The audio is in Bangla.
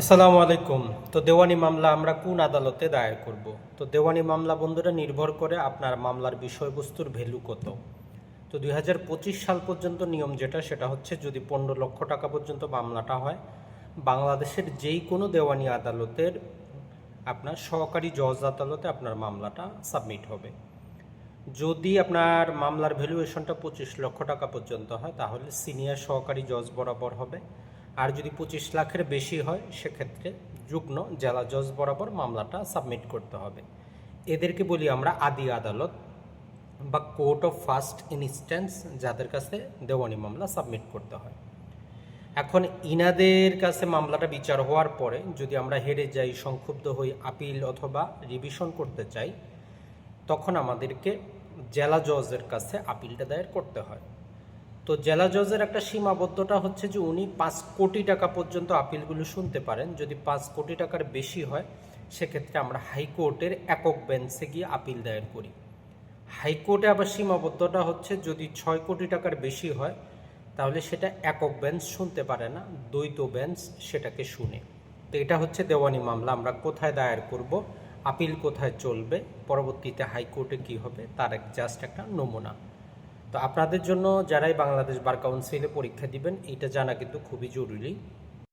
আসসালামু আলাইকুম। তো দেওয়ানি মামলা আমরা কোন আদালতে দায়ের করব? তো দেওয়ানি মামলা বন্ধুরা নির্ভর করে আপনার মামলার বিষয়বস্তুর ভ্যালু কত? তো দুই হাজার পঁচিশ সাল পর্যন্ত নিয়ম যেটা, সেটা হচ্ছে যদি পনেরো লক্ষ টাকা পর্যন্ত মামলাটা হয়, বাংলাদেশের যেই কোনো দেওয়ানি আদালতের আপনার সহকারী জজ আদালতে আপনার মামলাটা সাবমিট হবে। যদি আপনার মামলার ভ্যালুয়েশনটা পঁচিশ লক্ষ টাকা পর্যন্ত হয়, তাহলে সিনিয়র সহকারী জজ বরাবর হবে। আর যদি পঁচিশ লাখের বেশি হয়, সেক্ষেত্রে যুগ্ম জেলা জজ বরাবর মামলাটা সাবমিট করতে হবে। এদেরকে বলি আমরা আদি আদালত বা কোর্ট অফ ফার্স্ট ইনস্ট্যান্স, যাদের কাছে দেওয়ানি মামলা সাবমিট করতে হয়। এখন ইনাদের কাছে মামলাটা বিচার হওয়ার পরে যদি আমরা হেরে যাই, সংক্ষুব্ধ হই, আপিল অথবা রিভিশন করতে চাই, তখন আমাদেরকে জেলা জজের কাছে আপিলটা দায়ের করতে হয়। তো জেলা জজের একটা সীমাবদ্ধতা হচ্ছে যে উনি পাঁচ কোটি টাকা পর্যন্ত আপিলগুলো শুনতে পারেন। যদি পাঁচ কোটি টাকার বেশি হয়, সেক্ষেত্রে আমরা হাইকোর্টের একক বেঞ্চে গিয়ে আপিল দায়ের করি। হাইকোর্টে আবার সীমাবদ্ধতা হচ্ছে, যদি ছয় কোটি টাকার বেশি হয়, তাহলে সেটা একক বেঞ্চ শুনতে পারে না, দ্বৈত বেঞ্চ সেটাকে শুনে। তো এটা হচ্ছে দেওয়ানি মামলা, আমরা কোথায় দায়ের করব, আপিল কোথায় চলবে, পরবর্তীতে হাইকোর্টে কি হবে, তার এক জাস্ট একটা নমুনা। তো আপনাদের জন্য যারাই বাংলাদেশ বার কাউন্সিলে পরীক্ষা দিবেন এটা জানা কিন্তু খুবই জরুরি।